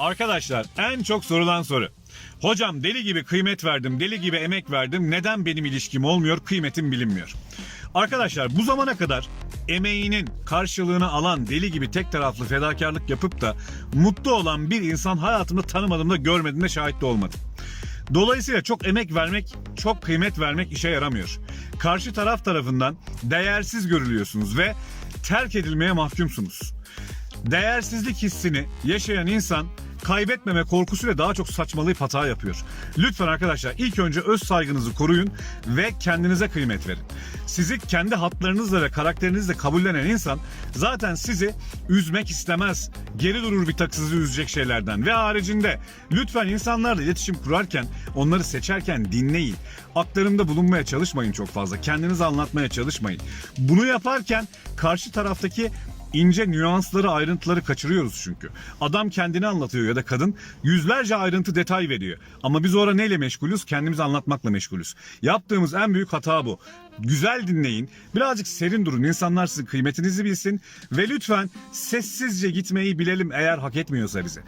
Arkadaşlar en çok sorulan soru. Hocam deli gibi kıymet verdim, deli gibi emek verdim. Neden benim ilişkim olmuyor, kıymetim bilinmiyor? Arkadaşlar bu zamana kadar emeğinin karşılığını alan deli gibi tek taraflı fedakarlık yapıp da mutlu olan bir insan hayatımda tanımadığımda görmediğimde şahit de olmadım. Dolayısıyla çok emek vermek, çok kıymet vermek işe yaramıyor. Karşı taraf tarafından değersiz görülüyorsunuz ve terk edilmeye mahkumsunuz. Değersizlik hissini yaşayan insan kaybetmeme korkusuyla daha çok saçmalayıp hata yapıyor. Lütfen arkadaşlar ilk önce öz saygınızı koruyun ve kendinize kıymet verin. Sizi kendi hatlarınızla ve karakterinizle kabullenen insan zaten sizi üzmek istemez. Geri durur bir tak sizi üzecek şeylerden ve haricinde lütfen insanlarla iletişim kurarken onları seçerken dinleyin. Aktarımda bulunmaya çalışmayın çok fazla. Kendinizi anlatmaya çalışmayın. Bunu yaparken karşı taraftaki ince nüansları, ayrıntıları kaçırıyoruz çünkü. Adam kendini anlatıyor ya da kadın yüzlerce ayrıntı detay veriyor. Ama biz orada neyle meşgulüz? Kendimizi anlatmakla meşgulüz. Yaptığımız en büyük hata bu. Güzel dinleyin, birazcık serin durun, insanlar sizin kıymetinizi bilsin ve lütfen sessizce gitmeyi bilelim eğer hak etmiyorsa bize.